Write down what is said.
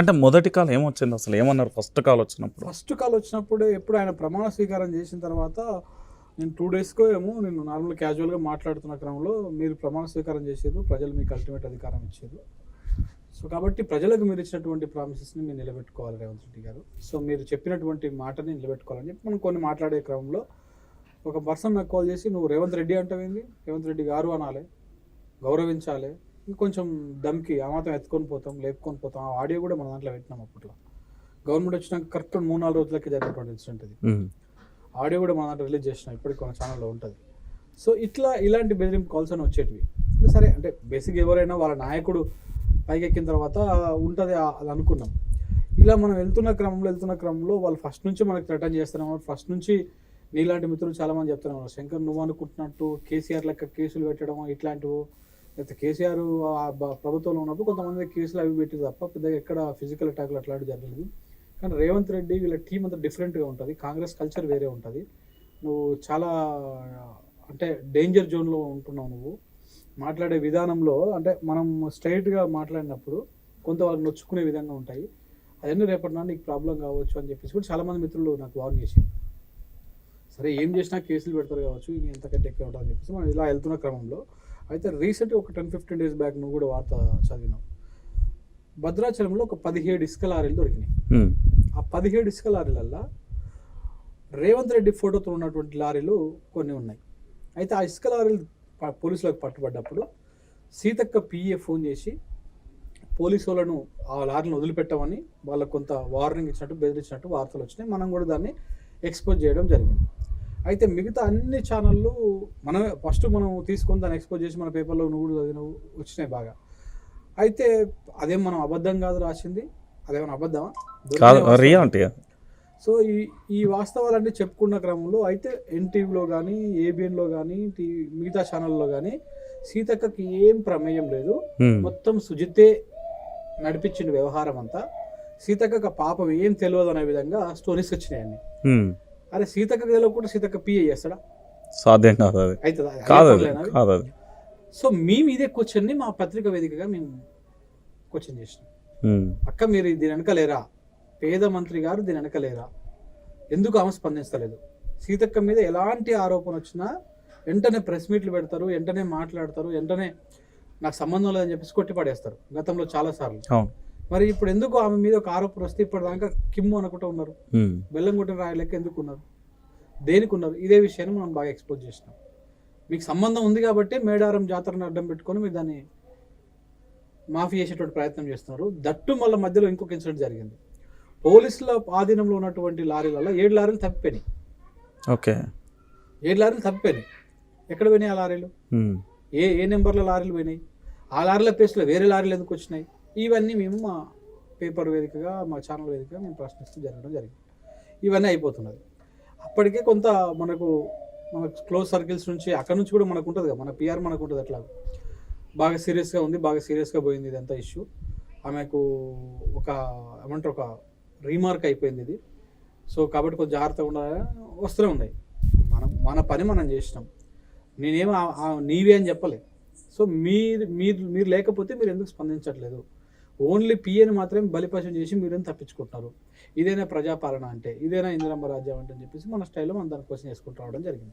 అంటే మొదటి కాల్ ఏమొచ్చింది అసలు? ఏమన్నారు ఫస్ట్ కాల్ వచ్చినప్పుడు? ఫస్ట్ కాల్ వచ్చినప్పుడు ఎప్పుడు ఆయన ప్రమాణ స్వీకారం చేసిన తర్వాత నేను టూ డేస్కో ఏమో నేను నార్మల్ క్యాజువల్గా మాట్లాడుతున్న క్రమంలో మీరు ప్రమాణ స్వీకారం చేసేది ప్రజలు మీకు అల్టిమేట్ అధికారం ఇచ్చారు సో కాబట్టి ప్రజలకు మీరు ఇచ్చినటువంటి ప్రామిసెస్ని మీరు నిలబెట్టుకోవాలి రేవంత్ రెడ్డి గారు. సో మీరు చెప్పినటువంటి మాటని నిలబెట్టుకోవాలని చెప్పి మనం కొన్ని మాట్లాడే క్రమంలో ఒక పర్సన్ నాకు కాల్ చేసి నువ్వు రేవంత్ రెడ్డి అంటావేంది? రేవంత్ రెడ్డి గారు అనాలి గౌరవించాలి ఇంకొంచెం దమ్కి ఆ మాత్రం ఎత్తుకొని పోతాం లేపుకొని పోతాం. ఆ ఆడియో కూడా మన దాంట్లో పెట్టినాం అప్పట్లో. గవర్నమెంట్ వచ్చినాక కరెక్ట్ మూడు నాలుగు రోజులకి జరిగినటువంటి ఇన్సిడెంట్ ఇది. ఆడియో కూడా మన దాంట్లో రిలీజ్ చేసిన ఇప్పటికి మన ఛానల్లో ఉంటుంది. సో ఇట్లా ఇలాంటి బెదిరింపు కాల్స్ అని వచ్చేటివి. సరే అంటే బేసిక్ ఎవరైనా వాళ్ళ నాయకుడు పైకెక్కిన తర్వాత ఉంటుంది అది అనుకున్నాం. ఇలా మనం వెళ్తున్న క్రమంలో వెళ్తున్న క్రమంలో వాళ్ళు ఫస్ట్ నుంచి మనకి రిటర్న్ చేస్తున్నాం ఫస్ట్ నుంచి నీలాంటి మిత్రులు చాలా మంది చెప్తున్నారు. శంకర్ నువ్వు అనుకుంటున్నట్టు కేసీఆర్ లెక్క కేసులు పెట్టడం ఇట్లాంటివి అయితే కేసీఆర్ ఆ ప్రభుత్వంలో ఉన్నప్పుడు కొంతమంది కేసులు అవి పెట్టి తప్ప పెద్దగా ఎక్కడ ఫిజికల్ అటాక్లు అట్లాంటివి జరగలేదు. కానీ రేవంత్ రెడ్డి వీళ్ళ టీం అంతా డిఫరెంట్గా ఉంటుంది. కాంగ్రెస్ కల్చర్ వేరే ఉంటుంది. నువ్వు చాలా అంటే డేంజర్ జోన్లో ఉంటున్నావు నువ్వు. మాట్లాడే విధానంలో అంటే మనం స్ట్రైట్గా మాట్లాడినప్పుడు కొంత వాళ్ళు నొచ్చుకునే విధంగా ఉంటాయి. అవన్నీ రేపటి నాడు నీకు ప్రాబ్లం కావచ్చు అని చెప్పేసి కూడా చాలామంది మిత్రులు నాకు వార్న్ చేశారు. సరే ఏం చేసినా కేసులు పెడతారు కావచ్చు ఇది ఎంతకంటే ఎక్కువ ఉంటుంది అని చెప్పేసి మనం ఇలా వెళ్తున్న క్రమంలో అయితే రీసెంట్గా ఒక టెన్ ఫిఫ్టీన్ డేస్ బ్యాక్ నువ్వు కూడా వార్త చదివినావు. భద్రాచలంలో ఒక పదిహేడు ఇసుక లారీలు దొరికినాయి. ఆ పదిహేడు ఇసుక లారీలల్లో రేవంత్ రెడ్డి ఫోటోతో ఉన్నటువంటి లారీలు కొన్ని ఉన్నాయి. అయితే ఆ ఇసుక లారీలు పోలీసులకు పట్టుబడ్డప్పుడు సీతక్క పిఏ ఫోన్ చేసి పోలీసు వాళ్ళను ఆ లారీని వదిలిపెట్టమని వాళ్ళకు కొంత వార్నింగ్ ఇచ్చినట్టు బెదిరించినట్టు వార్తలు వచ్చినాయి. మనం కూడా దాన్ని ఎక్స్పోజ్ చేయడం జరిగింది. అయితే మిగతా అన్ని ఛానళ్ళు మనమే ఫస్ట్ మనం తీసుకొని దాన్ని ఎక్స్పోజ్ చేసి మన పేపర్లో నువ్వు కూడా చదివినవు వచ్చినాయి బాగా. అయితే అదేం మనం అబద్ధం కాదు రాసింది. అదేమైనా అబద్ధమా? కాదు సో ఈ ఈ వాస్తవాలన్నీ చెప్పుకున్న క్రమంలో అయితే ఎన్టీవీలో కానీ ఏబిఎన్లో కానీ టీ మిగతా ఛానల్లో కానీ సీతక్కకి ఏం ప్రమేయం లేదు. మొత్తం సుజితే నడిపించిన వ్యవహారం అంతా సీతక్కకు ఆ పాపం ఏం తెలియదు అనే విధంగా స్టోరీస్ వచ్చినాయండి అరే సీతక్కకు తెలియకుండా సీతక్క పిఏ చేస్తాడా? సాధ్యం కాదు అది. కాదు అది? కాదు అది. సో మేము ఇదే క్వశ్చన్ని మా పత్రిక వేదికగా మేము క్వశ్చన్ చేసినాం. అక్క మీరు దీని వెనకలేరా పేద మంత్రి గారు దీని వెనకలేరా ఎందుకు ఆమె స్పందిస్తలేదు సీతక్క మీద ఎలాంటి ఆరోపణ వచ్చినా వెంటనే ప్రెస్ మీట్లు పెడతారు వెంటనే మాట్లాడతారు వెంటనే నాకు సంబంధం లేదని చెప్పేసి కొట్టి పడేస్తారు గతంలో చాలా సార్లు. అవును. మరి ఇప్పుడు ఎందుకు ఆమె మీద ఒక ఆరోపణ వస్తే ఇప్పటిదాకా కిమ్ము అనుకుంటూ ఉన్నారు? ఉమ్. బెల్లం కొట్టిన రాయలేక ఎందుకు ఉన్నారు? దేనికి ఉన్నారు? ఇదే విషయాన్ని మనం బాగా ఎక్స్పోజ్ చేసినాం. మీకు సంబంధం ఉంది కాబట్టి మేడారం జాతరను అడ్డం పెట్టుకొని మీరు దాన్ని మాఫీ చేసేటువంటి ప్రయత్నం చేస్తున్నారు. దట్టు మళ్ళీ మధ్యలో ఇంకొక ఇన్సిడెంట్ జరిగింది. పోలీసుల ఆధీనంలో ఉన్నటువంటి లారీలలో ఏడు లారీలు తప్పిపోయినాయి. ఓకే. ఏడు లారీలు తప్పిపోయినాయి. ఎక్కడ పోయినాయి ఆ లారీలు. ఏ ఏ నెంబర్ల లారీలు పోయినాయి? ఆ లారీల ప్లేస్లో వేరే లారీలు ఎందుకు వచ్చినాయి? ఇవన్నీ మేము మా పేపర్ వేదికగా మా ఛానల్ వేదికగా మేము ప్రశ్నిస్తూ జరగడం జరిగింది. ఇవన్నీ అయిపోతున్నది. అప్పటికే కొంత మనకు మన క్లోజ్ సర్కిల్స్ నుంచి అక్కడ నుంచి కూడా మనకు ఉంటుంది కదా మన పిఆర్ మనకు ఉంటుంది అట్లా. బాగా సీరియస్గా ఉంది బాగా సీరియస్గా పోయింది ఇదంతా ఇష్యూ. ఆమెకు ఒక ఏమంటారు ఒక రీమార్క్ అయిపోయింది ఇది. సో కాబట్టి కొంచెం జాగ్రత్తగా ఉండాలి. వస్తూనే ఉన్నాయి. మనం మన పని మనం చేసినాం. నేనేం నీవే అని చెప్పలే. సో మీరు మీరు మీరు లేకపోతే మీరు ఎందుకు స్పందించట్లేదు? ఓన్లీ పిఏని మాత్రమే బలిపశం చేసి మీరేం తప్పించుకుంటున్నారు. ఇదేనా ప్రజాపాలన అంటే ఇదేనా ఇందిరమ్మ రాజ్యం అంటే అని చెప్పేసి మన స్టైల్లో మనం దాన్ని క్వశ్చన్ చేసుకుంటూ రావడం జరిగింది.